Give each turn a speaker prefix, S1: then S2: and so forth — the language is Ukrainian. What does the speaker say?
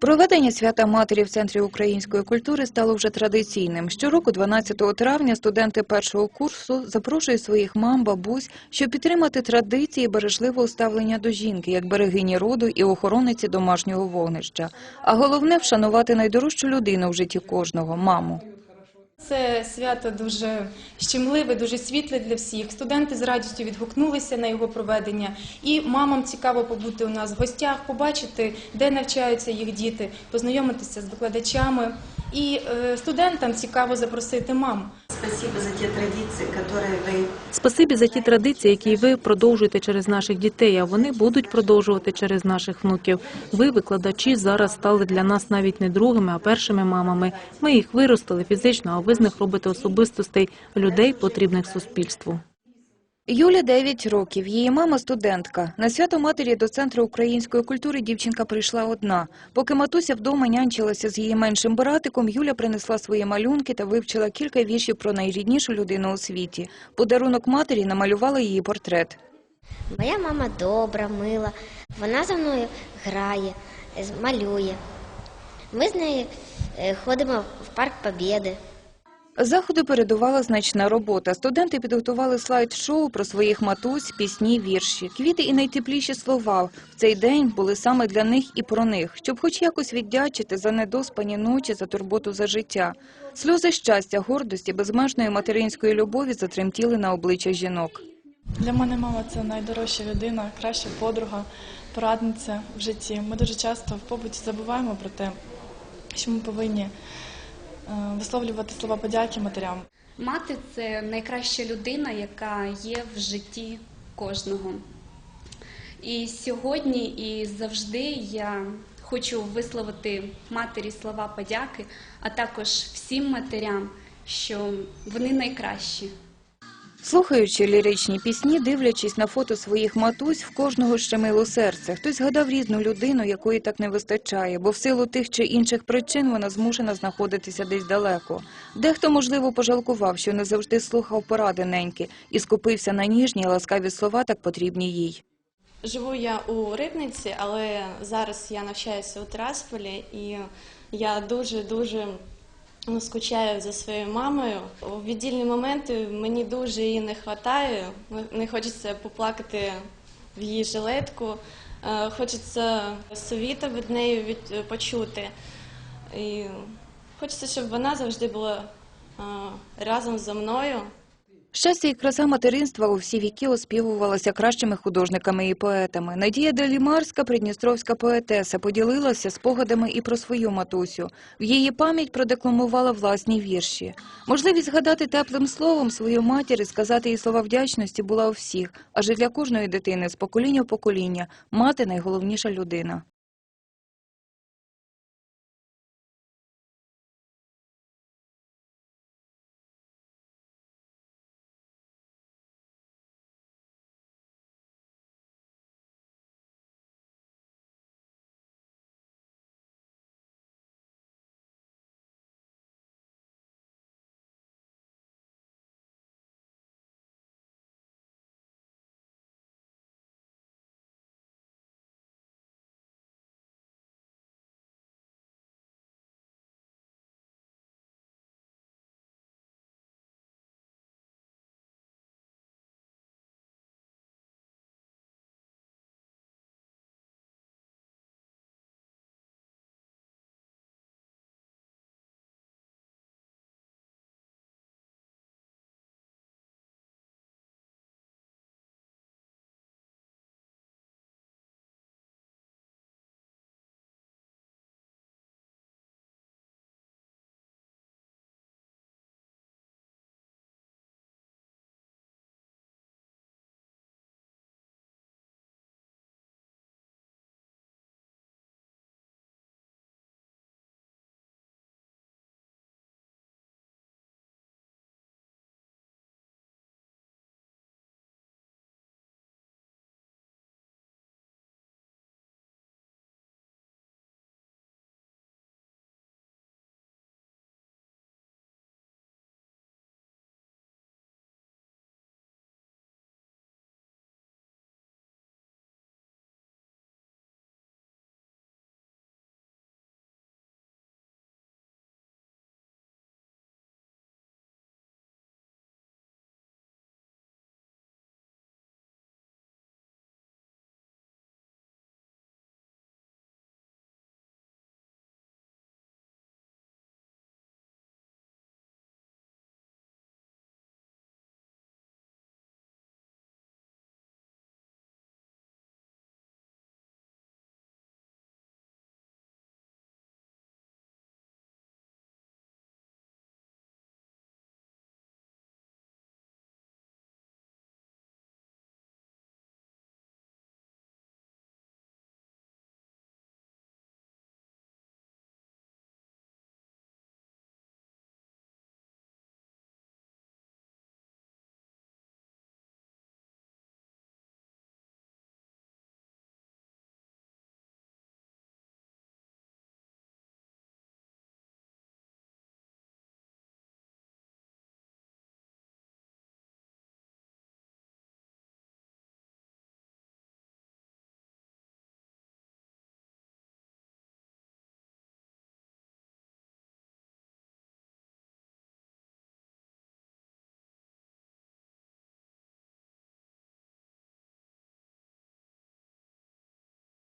S1: Проведення свята матері в центрі української культури стало вже традиційним. Щороку, 12 травня, студенти першого курсу запрошують своїх мам, бабусь, щоб підтримати традиції бережливого ставлення до жінки, як берегині роду і охорониці домашнього вогнища. А головне вшанувати найдорожчу людину в житті кожного маму.
S2: Це свято дуже щемливе, дуже світле для всіх. Студенти з радістю відгукнулися на його проведення, і мамам цікаво побути у нас в гостях, побачити, де навчаються їх діти, познайомитися з викладачами. І е, студентам цікаво запросити мам.
S3: Спасибо за те традиции, которые вы
S4: Спасибі за ті традиції, які ви продовжуєте через наших дітей, а вони будуть продовжувати через наших внуків. Ви, викладачі, зараз стали для нас навіть не другими, а першими мамами. Ми їх виростили фізично, а ви з них робите особистостей людей, потрібних суспільству.
S1: Юлі 9 років. Її мама студентка. На свято матері до центру української культури дівчинка прийшла одна. Поки матуся вдома нянчилася з її меншим братиком, Юля принесла свої малюнки та вивчила кілька віршів про найріднішу людину у світі. Подарунок матері намалювала її портрет.
S5: Моя мама добра, мила. Вона за мною грає, малює. Ми з нею е, ходимо в парк Побєди.
S1: Заходу передувала значна робота. Студенти підготували слайд-шоу про своїх матусь, пісні, вірші. Квіти і найтепліші слова в цей день були саме для них і про них, щоб хоч якось віддячити за недоспані ночі, за турботу за життя. Сльози щастя, гордості, безмежної материнської любові затремтіли на обличчя жінок.
S6: Для мене мама це найдорожча людина, краща подруга, порадниця в житті. Ми дуже часто в побуті забуваємо про те, що ми повинні висловлювати слова подяки матерям.
S7: Мати це найкраща людина, яка є в житті кожного. І сьогодні і завжди я хочу висловити матері слова подяки, а також всім матерям, що вони найкращі.
S1: Слухаючи ліричні пісні, дивлячись на фото своїх матусь, в кожного щемило серце. Хтось згадав рідну людину, якої так не вистачає, бо в силу тих чи інших причин вона змушена знаходитися десь далеко. Дехто, можливо, пожалкував, що не завжди слухав поради неньки і скупився на ніжні, ласкаві слова, так потрібні їй.
S8: Живу я у Рибниці, але зараз я навчаюся у Тирасполі, і я дуже дуже скучаю за своєю мамою. У віддільні моменти мені дуже її не вистачає. Не хочеться поплакати в її жилетку, е, хочеться совіта від неї від, почути. І хочеться, щоб вона завжди була е, разом зі мною.
S1: Щастя і краса материнства у всі віки оспівувалася кращими художниками і поетами. Надія Делімарська, придністровська поетеса, поділилася спогадами і про свою матусю. В її пам'ять продекламувала власні вірші. Можливість згадати теплим словом свою матір і сказати їй слова вдячності була у всіх, адже для кожної дитини з покоління в покоління мати найголовніша людина.